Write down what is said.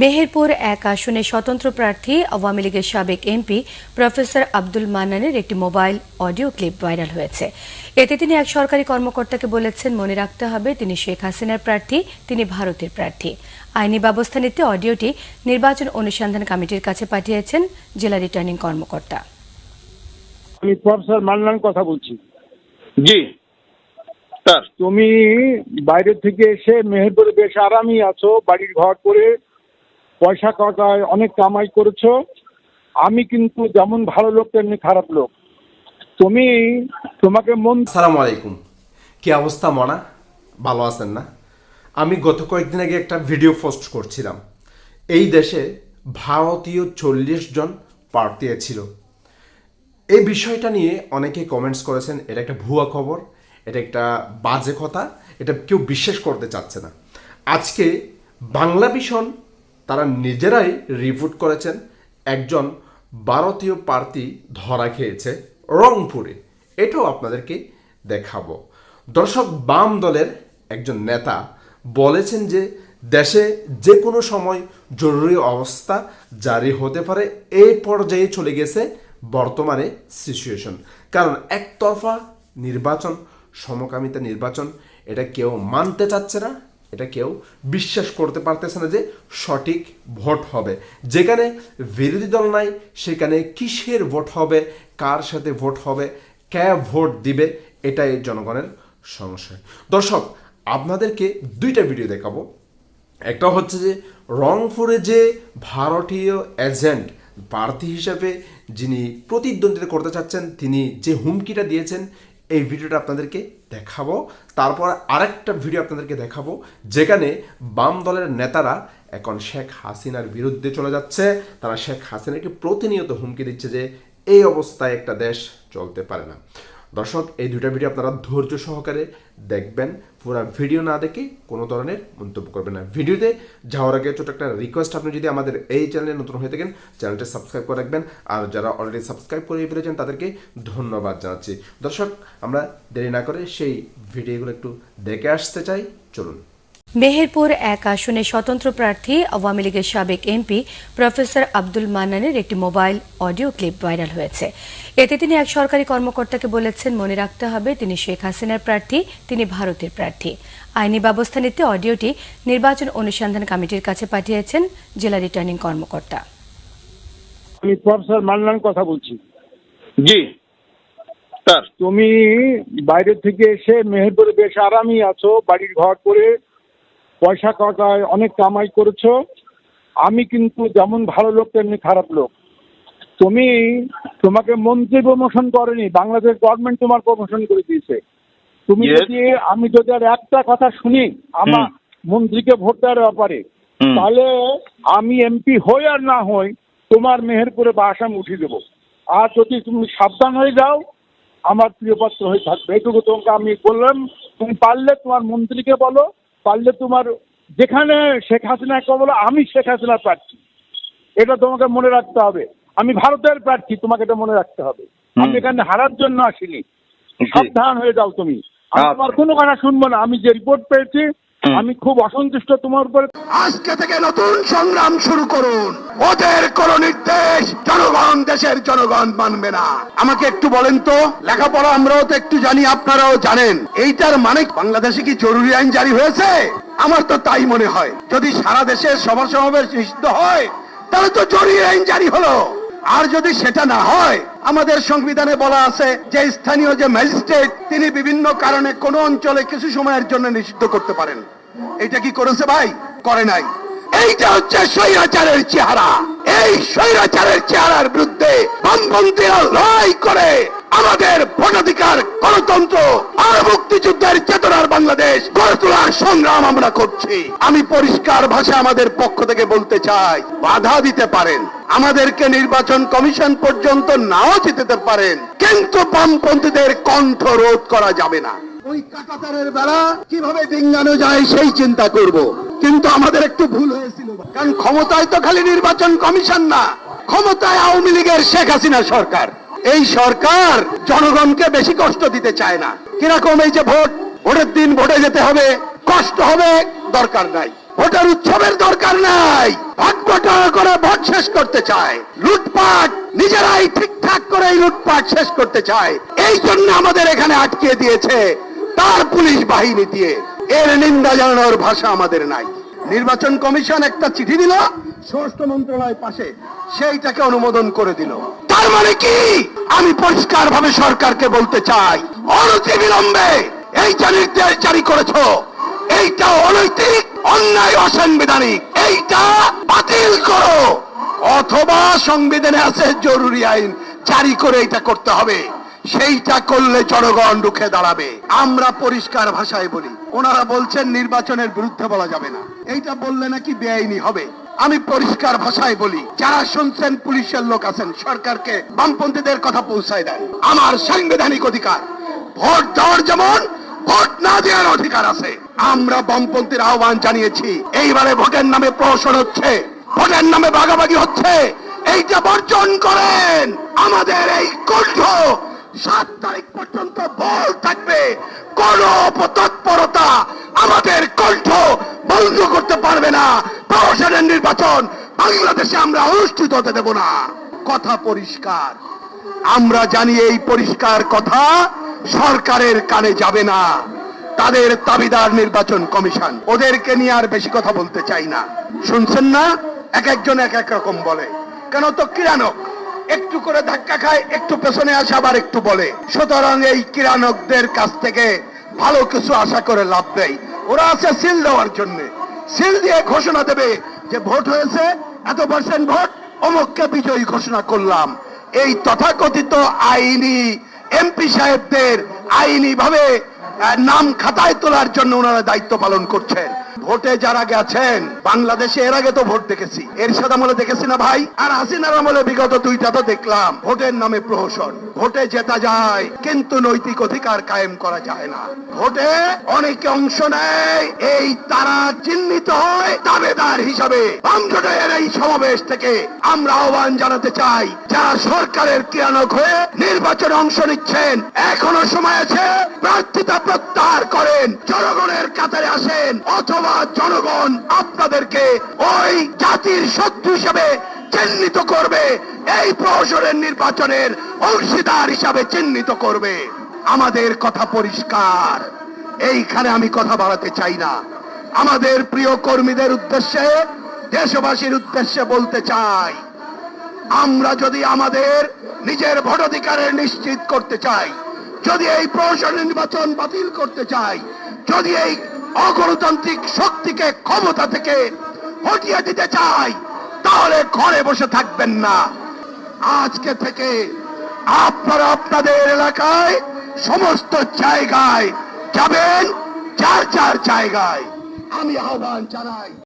মেহেরপুর এক আসনে স্বতন্ত্র প্রার্থী আওয়ামী লীগের সাবেক এমপি প্রফেসর আব্দুল মান্নানের একটি মোবাইল অডিও ক্লিপ ভাইরাল হয়েছে। এতে তিনি এক সরকারি কর্মকর্তাকে বলেছেন মনে রাখতে হবে তিনি শেখ হাসিনার প্রার্থী তিনি ভারতের প্রার্থী। আইনি ব্যবস্থা নিতে অডিওটি নির্বাচন অনুসন্ধান কমিটির কাছে পাঠিয়েছেন জেলা রিটার্নিং কর্মকর্তা। আমি প্রফেসর মান্নান কথা বলছি। জি। তুমি বাইরে থেকে এসে মেহেরপুরে বেশ আরামই আছো বাড়ির ঘর করে পয়সা কাটায়, অনেক কামাই করেছ। আমি কিন্তু যেমন ভালো লোক, তেমনি খারাপ লোক। তুমি, তোমাকে মন সালাম আলাইকুম। কি অবস্থা, মনা? ভালো আছেন না? আমি গত কয়েকদিন আগে একটা ভিডিও পোস্ট করছিলাম। এই দেশে ভারতীয় চল্লিশ জন প্রার্থী ছিল। এই বিষয়টা নিয়ে অনেকে কমেন্টস করেছেন, এটা একটা ভুয়া খবর, এটা একটা বাজে কথা, এটা কেউ বিশ্বাস করতে চাচ্ছে না। আজকে বাংলা ভীষণ তারা নিজেরাই রিপোর্ট করেছেন, একজন ভারতীয় প্রার্থী ধরা খেয়েছে রংপুরে। এটাও আপনাদেরকে দেখাবো। দর্শক, বাম দলের একজন নেতা বলেছেন যে দেশে যে কোনো সময় জরুরি অবস্থা জারি হতে পারে, এই পর্যায়ে চলে গেছে বর্তমানে সিচুয়েশন কারণ একতরফা নির্বাচন, সমকামিতা নির্বাচন, এটা কেউ মানতে চাচ্ছে না এটা কেউ বিশ্বাস করতে পারতেছে না যে সঠিক ভোট হবে। যেখানে বিরোধী দল নাই, সেখানে কিসের ভোট হবে, কার সাথে ভোট হবে, কে ভোট দিবে, এটাই জনগণের সংশয় দর্শক, আপনাদেরকে দুইটা ভিডিও দেখাবো। একটা হচ্ছে যে রংপুরে যে ভারতীয় এজেন্ট প্রার্থী হিসাবে যিনি প্রতিদ্বন্দ্বিতা করতে চাচ্ছেন, তিনি যে হুমকিটা দিয়েছেন এই ভিডিওটা আপনাদেরকে দেখাবো। তারপর আরেকটা ভিডিও আপনাদেরকে দেখাবো, যেখানে বাম দলের নেতারা এখন শেখ হাসিনার বিরুদ্ধে চলে যাচ্ছে। তারা শেখ হাসিনাকে প্রতিনিয়ত হুমকি দিচ্ছে যে, এই অবস্থায় একটা দেশ চলতে পারে না। দর্শক, এই দুটা ভিডিও আপনারা ধৈর্য সহকারে দেখবেন। পুরো ভিডিও না দেখে কোনো ধরনের মন্তব্য করবেন না। ভিডিওতে যাওয়ার আগে ছোট একটা রিকোয়েস্ট আপনি যদি আমাদের এই চ্যানেলে নতুন হয়ে থাকেন চ্যানেলটি সাবস্ক্রাইব করে রাখবেন। আর যারা অলরেডি সাবস্ক্রাইব করে ফেলেছেন, তাদেরকে ধন্যবাদ জানাচ্ছি। দর্শক, আমরা দেরি না করে সেই ভিডিওগুলো একটু দেখে আসতে চাই। চলুন। মেহেরপুর এক আসনে স্বতন্ত্র প্রার্থী আওয়ামী লীগের সাবেক এমপি প্রফেসর আব্দুল মান্নানের একটি মোবাইল অডিও ক্লিপ ভাইরাল হয়েছে। এতে তিনি এক সরকারি কর্মকর্তাকে বলেছেন মনে রাখতে হবে তিনি শেখ হাসিনার প্রার্থী তিনি ভারতের প্রার্থী। আইনি ব্যবস্থা নিতে অডিওটি নির্বাচন অনুসন্ধান কমিটির কাছে পাঠিয়েছেন জেলা রিটার্নিং কর্মকর্তা। আমি প্রফেসর মান্নান কথা বলছি। জি। তুমি বাইরে থেকে এসে মেহেরপুরে বেশ আরামই আছো বাড়ির ঘর করে পয়সা কাটায় অনেক কামাই করেছ। আমি কিন্তু যেমন ভালো লোক তেমনি খারাপ লোক। তুমি তোমাকে মন্ত্রী প্রমোশন করেনি বাংলাদেশ গভর্নমেন্ট তোমার প্রমোশন করে দিয়েছে। তুমি যদি আমি যদি আর একটা কথা শুনি আমার মন্ত্রীকে ভোট দেওয়ার ব্যাপারে তাহলে আমি এমপি হই আর না হই তোমার মেহেরপুরে বাস আমি উঠিয়ে দেবো। আর যদি তুমি সাবধান হয়ে যাও আমার প্রিয়পাত্র হয়ে থাকবে। এটুকু তোমাকে আমি বললাম তুমি পারলে তোমার মন্ত্রীকে বলো পারলে তোমার যেখানে শেখ হাসিনাকে বলো আমি শেখ হাসিনার প্রার্থী এটা তোমাকে মনে রাখতে হবে আমি ভারতের প্রার্থী তোমাকে এটা মনে রাখতে হবে আমি। এখানে হারার জন্য আসিনি সাবধান হয়ে যাও তুমি আমি আচ্ছা। কোনো কথা শুনব না আমি যে রিপোর্ট পেয়েছি। আমি খুব অসন্তুষ্ট তোমার উপরে। আজকে থেকে নতুন সংগ্রাম শুরু করুন। ওদের কোন নির্দেশ জনগণ দেশের জনগণ মানবে না। আমাকে একটু বলেন তো লেখাপড়া আমরাও তো একটু জানি আপনারাও জানেন। এইটার মানে বাংলাদেশে কি জরুরি আইন জারি হয়েছে? আমার তো তাই মনে হয়। যদি সারা দেশের সভা সমাবেশ নিষিদ্ধ হয় তাহলে তো জরুরি আইন জারি হলো। আর যদি সেটা না হয়, আমাদের সংবিধানে বলা আছে যে স্থানীয় যে ম্যাজিস্ট্রেট, তিনি বিভিন্ন কারণে কোন অঞ্চলে কিছু সময়ের জন্য নিষিদ্ধ করতে পারেন। এটা কি করেছে ভাই? করে নাই। এইটা হচ্ছে স্বৈরাচারের চেহারা। এই স্বৈরাচারের চেহারার বিরুদ্ধে বামপন্থীরা লড়াই করে আমাদের ভোটাধিকার করছি। আমি পরিষ্কার ভাষা আমাদের পক্ষ থেকে বলতে চাই বাধা দিতে পারেন। আমাদেরকে নির্বাচন কমিশন পর্যন্ত নাও যেতে পারেন। কিন্তু বামপন্থীদের কণ্ঠ রোধ করা যাবে না। ওই কাটাতারের বেলা কীভাবে ডিঙ্গানো যায় সেই চিন্তা করব। কিন্তু আমাদের একটু ভুল হয়েছিল। কারণ ক্ষমতায় তো খালি নির্বাচন কমিশন না ক্ষমতায় আওয়ামী লীগের শেখ হাসিনা সরকার। এই সরকার জনগণকে বেশি কষ্ট দিতে চায় না। কীরকম এই যে ভোট ভোটের দিন ভোটে যেতে হবে কষ্ট হবে, দরকার নাই। ভোটের উৎসবের দরকার নাই। ভাগ শেষ করতে চায়। লুটপাট, নিজেরাই ঠিকঠাক করে এই লুটপাট শেষ করতে চায়। এই জন্য আমাদের এখানে আটকে দিয়েছে তার পুলিশ বাহিনী দিয়ে। এর নিন্দা জানানোর ভাষা আমাদের নাই। নির্বাচন কমিশন একটা চিঠি দিল স্বরাষ্ট্র মন্ত্রণালয় পাশে। সেইটাকে অনুমোদন করে দিল। তার মানে কি? আমি পরিষ্কার ভাবে সরকারকে বলতে চাই অনতি বিলম্বে এই যে জারি করেছ। এইটা অনৈতিক, অন্যায়, অসাংবিধানিক। এইটা বাতিল করো। অথবা সংবিধানে আছে জরুরি আইন, জারি করে এটা করতে হবে। সেইটা করলে জনগণ রুখে দাঁড়াবে। আমরা পরিষ্কার ভাষায় বলি, ওনারা বলছেন নির্বাচনের বিরুদ্ধে বলা যাবে না। এইটা বললে নাকি বেআইনি হবে? আমি পরিষ্কার ভাষায় বলি, যারা শুনছেন পুলিশের লোক আছেন, সরকারকে বামপন্থীদের কথা পৌঁছায় দেয় আমার সাংবিধানিক অধিকার, ভোট দেওয়ার যেমন ভোট না দেওয়ার অধিকার আছে। আমরা বামপন্থীর আহ্বান জানিয়েছি। এইবারে ভোটের নামে প্রহসন হচ্ছে। ভোটের নামে ভাগাভাগি হচ্ছে। এইটা বর্জন করেন। আমাদের এই কণ্ঠ সাত তারিখ পর্যন্ত বল থাকবে। কোন তৎপরতা আমাদের কণ্ঠ বন্ধ করতে পারবে না। প্রহসনের নির্বাচন বাংলাদেশে আমরা অনুষ্ঠিত হতে দেব না। কথা পরিষ্কার। আমরা জানি এই পরিষ্কার কথা, সরকারের কানে যাবে না। তাদের দাবিদার নির্বাচন কমিশন। ওদেরকে নিয়ে আর বেশি কথা বলতে চাই না। শুনছেন না? এক একজন এক এক রকম বলে। কেন তো কিরানক একটু করে ধাক্কা খায়, একটু পেছনে আসে, আবার একটু বলে। সুতরাং এই কিরানকদের কাছ থেকে ভালো কিছু আশা করে লাভ নেই। ওরা আছে সিল দেওয়ার জন্য। সিল দিয়ে ঘোষণা দেবে যে ভোট হয়েছে, এত পার্সেন্ট ভোট, অমুককে বিজয়ী ঘোষণা করলাম। এই তথাকথিত আইনি এমপি সাহেবদের আইনি ভাবে নাম খাতায় তোলার জন্য ওনারা দায়িত্ব পালন করছেন। ভোটে যারা গেছেন, বাংলাদেশে এর আগে তো ভোট দেখেছি। এর সাথে আমলে দেখেছি না ভাই? আর হাসিনার আমলে বিগত দুইটা তো দেখলাম। ভোটের নামে প্রহসন। ভোটে জেতা যায়, কিন্তু নৈতিক অধিকার কায়েম করা যায় না। ভোটে অনেকে অংশ নেয়, এই তারা চিহ্নিত হয় দাবেদার হিসাবে বাম এই সমাবেশ থেকে আমরা আহ্বান জানাতে চাই, যারা সরকারের কিরানক হয়ে নির্বাচনে অংশ নিচ্ছেন, এখনও সময় আছে প্রার্থিতা প্রত্যাহার করেন, জনগণের কাতারে আসেন, অথবা জনগণ আপনাদেরকে ওই জাতির শত্রু হিসেবে চিহ্নিত করবে, এই প্রহসনের নির্বাচনের অংশীদার হিসাবে চিহ্নিত করবে। আমাদের কথা পরিষ্কার, এইখানে আমি কথা বাড়াতে চাই না। আমাদের প্রিয় কর্মীদের উদ্দেশ্যে দেশবাসীর উদ্দেশ্যে বলতে চাই, আমরা যদি আমাদের নিজের ভোটাধিকারের নিশ্চিত করতে চাই, যদি এই প্রহসন নির্বাচন বাতিল করতে চাই, যদি এই অগণতান্ত্রিক শক্তিকে ক্ষমতা থেকে হটিয়ে দিতে চাই, তাহলে ঘরে বসে থাকবেন না। আজকে থেকে আপনারা আপনাদের এলাকায় সমস্ত জায়গায় যাবেন চার চার জায়গায়। আমি আহ্বান জানাই।